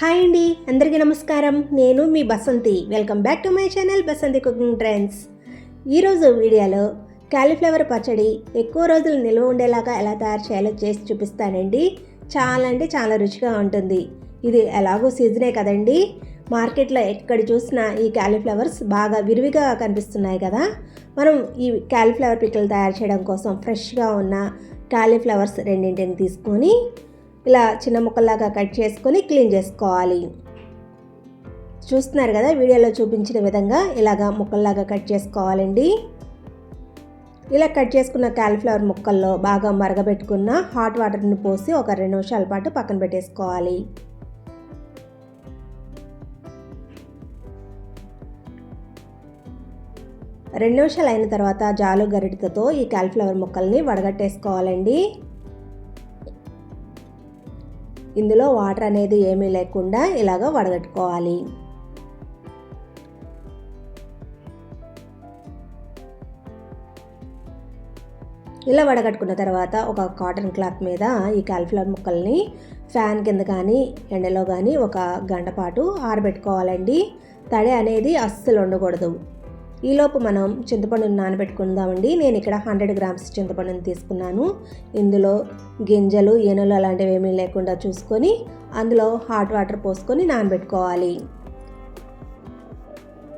Hi అండి అందరికీ నమస్కారం. నేను మీ Basanthi. Welcome back to my channel Basanthi cooking trends. ఈరోజు వీడియోలో కాలీఫ్లవర్ పచ్చడి ఎక్కువ రోజులు నిల్వ ఉండేలాగా ఎలా తయారు చేయాలో చేసి చూపిస్తానండి. చాలా అంటే చాలా రుచిగా ఉంటుంది. ఇది ఎలాగో సీజనే కదండి. మార్కెట్లో ఎక్కడ చూసినా ఈ క్యాలీఫ్లవర్స్ బాగా విరివిగా కనిపిస్తున్నాయి కదా. మనం ఈ క్యాలీఫ్లవర్ పిక్కలు తయారు చేయడం కోసం ఫ్రెష్గా ఉన్న క్యాలీఫ్లవర్స్ రెండింటిని తీసుకొని ఇలా చిన్న ముక్కల్లాగా కట్ చేసుకొని క్లీన్ చేసుకోవాలి. చూస్తున్నారు కదా వీడియోలో చూపించిన విధంగా ఇలాగా ముక్కల్లాగా కట్ చేసుకోవాలండి. ఇలా కట్ చేసుకున్న క్యాలిఫ్లవర్ ముక్కల్లో బాగా మరగబెట్టుకున్న హాట్ వాటర్ని పోసి ఒక రెండు నిమిషాల పాటు పక్కన పెట్టేసుకోవాలి. రెండు నిమిషాలు అయిన తర్వాత జాలు గరిటతో ఈ క్యాలిఫ్లవర్ ముక్కల్ని వడగట్టేసుకోవాలండి. ఇందులో వాటర్ అనేది ఏమీ లేకుండా ఇలాగ వడగట్టుకోవాలి. ఇలా వడగట్టుకున్న తర్వాత ఒక కాటన్ క్లాత్ మీద ఈ క్యాలిఫ్లవర్ ముక్కల్ని ఫ్యాన్ కింద కానీ ఎండలో కానీ ఒక గంట పాటు ఆరబెట్టుకోవాలండి. తడి అనేది అస్సలు ఉండకూడదు ఈలోపు మనం చింతపండుని నానబెట్టుకుందామండి. నేను ఇక్కడ హండ్రెడ్ గ్రామ్స్ చింతపండుని తీసుకున్నాను. ఇందులో గింజలు ఏనులు అలాంటివి ఏమీ లేకుండా చూసుకొని అందులో హాట్ వాటర్ పోసుకొని నానబెట్టుకోవాలి.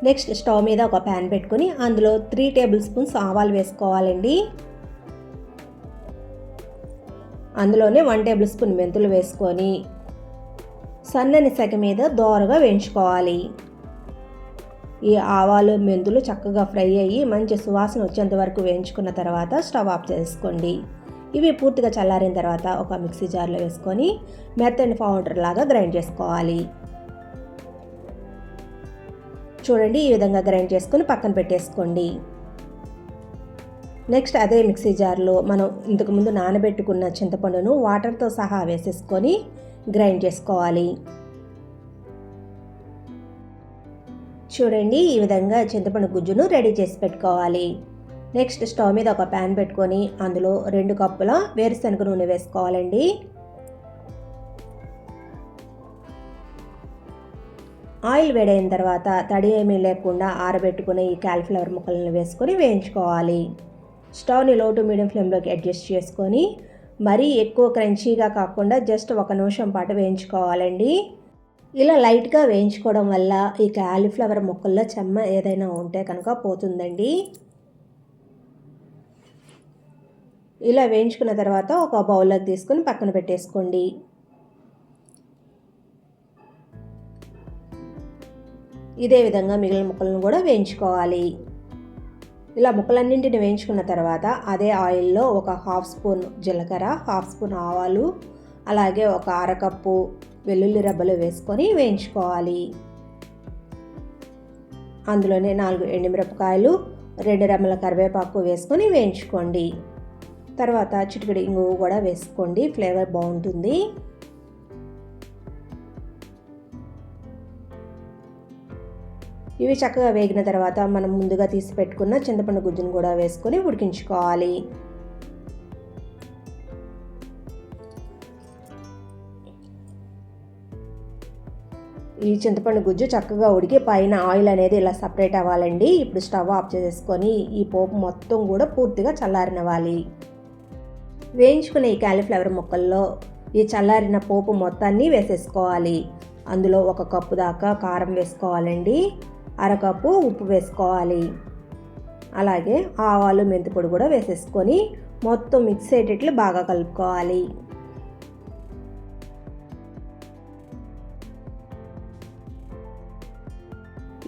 నెక్స్ట్ స్టవ్ మీద ఒక ప్యాన్ పెట్టుకొని అందులో త్రీ టేబుల్ స్పూన్స్ ఆవాలు వేసుకోవాలండి. అందులోనే వన్ టేబుల్ స్పూన్ మెంతులు వేసుకొని సన్నని సెగ మీద దోరగా వేయించుకోవాలి. ఈ ఆవాలు మెంతులు చక్కగా ఫ్రై అయ్యి మంచి సువాసన వచ్చేంత వరకు వేయించుకున్న తర్వాత స్టవ్ ఆఫ్ చేసుకోండి. ఇవి పూర్తిగా చల్లారిన తర్వాత ఒక మిక్సీ జార్లో వేసుకొని మెత్తని పౌడర్ లాగా గ్రైండ్ చేసుకోవాలి. చూడండి ఈ విధంగా గ్రైండ్ చేసుకొని పక్కన పెట్టేసుకోండి. నెక్స్ట్ అదే మిక్సీ జార్లో మనం ఇంతకుముందు నానబెట్టుకున్న చింతపండును వాటర్తో సహా వేసేసుకొని గ్రైండ్ చేసుకోవాలి. చూడండి ఈ విధంగా చింతపండు గుజ్జును రెడీ చేసి పెట్టుకోవాలి. నెక్స్ట్ స్టవ్ మీద ఒక ప్యాన్ పెట్టుకొని అందులో రెండు కప్పుల వేరుశనగ నూనె వేసుకోవాలండి. ఆయిల్ వేడైన తర్వాత తడి ఏమీ లేకుండా ఆరబెట్టుకునే ఈ క్యాలిఫ్లవర్ ముక్కలను వేసుకొని వేయించుకోవాలి. స్టవ్ని లో టు మీడియం ఫ్లేమ్లోకి అడ్జస్ట్ చేసుకొని మరీ ఎక్కువ క్రంచీగా కాకుండా జస్ట్ ఒక నిమిషం పాటు వేయించుకోవాలండి. ఇలా లైట్గా వేయించుకోవడం వల్ల ఈ క్యాలీఫ్లవర్ ముక్కల్లో చెమ్మ ఏదైనా ఉంటే కనుక పోతుందండి. ఇలా వేయించుకున్న తర్వాత ఒక బౌల్లోకి తీసుకొని పక్కన పెట్టేసుకోండి. ఇదే విధంగా మిగిలిన ముక్కలను కూడా వేయించుకోవాలి. ఇలా ముక్కలన్నింటిని వేయించుకున్న తర్వాత అదే ఆయిల్లో ఒక హాఫ్ స్పూన్ జీలకర్ర హాఫ్ స్పూన్ ఆవాలు అలాగే ఒక అరకప్పు వెల్లుల్లి రబ్బలు వేసుకొని వేయించుకోవాలి. అందులోనే నాలుగు ఎండుమిరపకాయలు రెండు రెమ్మల కరివేపాకు వేసుకొని వేయించుకోండి. తర్వాత చిటికడి ఇంగువ కూడా వేసుకోండి ఫ్లేవర్ బాగుంటుంది. ఇవి చక్కగా వేగిన తర్వాత మనం ముందుగా తీసి పెట్టుకున్న చింతపండు గుజ్జును కూడా వేసుకొని ఉడికించుకోవాలి. ఈ చింతపండు గుజ్జు చక్కగా ఉడికి పైన ఆయిల్ అనేది ఇలా సపరేట్ అవ్వాలండి. ఇప్పుడు స్టవ్ ఆఫ్ చేసుకొని ఈ పోపు మొత్తం కూడా పూర్తిగా చల్లారినవ్వాలి. వేయించుకునే ఈ క్యాలీఫ్లవర్ ముక్కల్లో ఈ చల్లారిన పోపు మొత్తాన్ని వేసేసుకోవాలి. అందులో ఒక కప్పు దాకా కారం వేసుకోవాలండి. అరకప్పు ఉప్పు వేసుకోవాలి. అలాగే ఆవాలు మెంతిపొడి కూడా వేసేసుకొని మొత్తం మిక్స్ అయ్యేటట్లు బాగా కలుపుకోవాలి.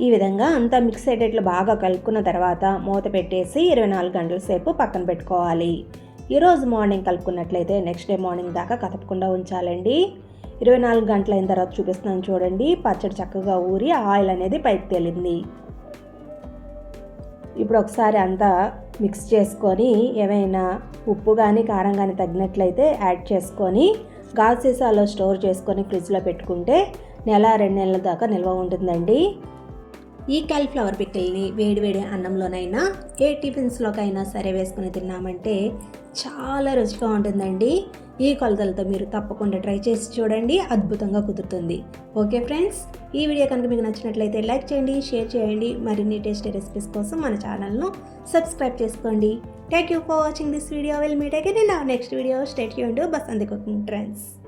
ఈ విధంగా అంతా మిక్స్ అయ్యేటట్లు బాగా కలుపుకున్న తర్వాత మూత పెట్టేసి ఇరవై నాలుగు గంటల సేపు పక్కన పెట్టుకోవాలి. ఈరోజు మార్నింగ్ కలుపుకున్నట్లయితే నెక్స్ట్ డే మార్నింగ్ దాకా కదపకుండా ఉంచాలండి. ఇరవై నాలుగు గంటల అయిన తర్వాత చూపిస్తున్నాను చూడండి. పచ్చడి చక్కగా ఊరి ఆయిల్ అనేది పైకి తేలింది. ఇప్పుడు ఒకసారి అంతా మిక్స్ చేసుకొని ఏమైనా ఉప్పు కానీ కారం కానీ తగ్గినట్లయితే యాడ్ చేసుకొని గాజు సీసాలో స్టోర్ చేసుకొని ఫ్రిడ్జ్లో పెట్టుకుంటే నెల రెండు నెలల దాకా నిల్వ ఉంటుందండి. ఈ కాలీఫ్లవర్ పిక్కల్ని వేడివేడి అన్నంలోనైనా ఏ టిఫిన్స్లోకైనా సరే వేసుకుని తిన్నామంటే చాలా రుచిగా ఉంటుందండి. ఈ కొలతలతో మీరు తప్పకుండా ట్రై చేసి చూడండి. అద్భుతంగా కుదురుతుంది. ఓకే ఫ్రెండ్స్ ఈ వీడియో కనుక మీకు నచ్చినట్లయితే లైక్ చేయండి షేర్ చేయండి. మరిన్ని టేస్టీ రెసిపీస్ కోసం మన ఛానల్ను సబ్స్క్రైబ్ చేసుకోండి. Thank you for watching this video will meet again in next video stay Yoon Basanthi cooking trends.